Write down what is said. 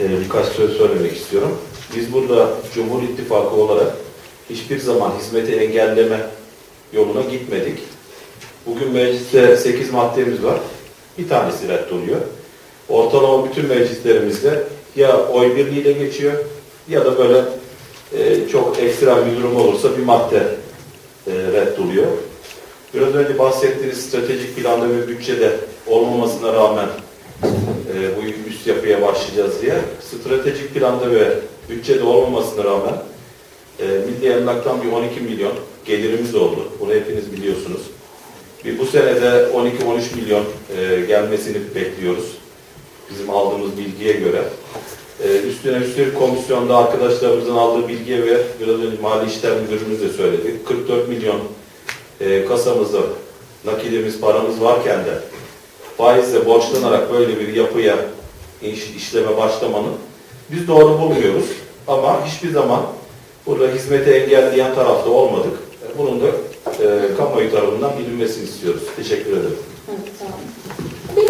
e, birkaç söz söylemek istiyorum. Biz burada Cumhur İttifakı olarak hiçbir zaman hizmeti engelleme yoluna gitmedik. Bugün mecliste 8 maddemiz var. Bir tanesi reddoluyor. Ortalama bütün meclislerimizde ya oy birliğiyle geçiyor ya da böyle e, çok ekstrem bir durum olursa bir madde e, reddoluyor. Biraz önce bahsettiğiniz stratejik planda ve bütçede olmamasına rağmen üst yapıya başlayacağız diye stratejik planda ve bütçede olmamasına rağmen e, milli emlaktan bir 12 milyon gelirimiz oldu. Bunu hepiniz biliyorsunuz. Bir bu senede 12-13 milyon e, gelmesini bekliyoruz. Bizim aldığımız bilgiye göre. E, üstüne üstlük komisyonda arkadaşlarımızın aldığı bilgiye ve biraz önce Mali İşler Müdürümüz de söyledi. 44 milyon e, kasamızda nakidimiz, paramız varken de faizle borçlanarak böyle bir yapıya iş, işleme başlamanın biz doğru bulmuyoruz. Ama hiçbir zaman burada hizmeti engelleyen tarafta olmadık. Bunun da e, kamuoyu tarafından bilinmesini istiyoruz. Teşekkür ederim. Evet, olun.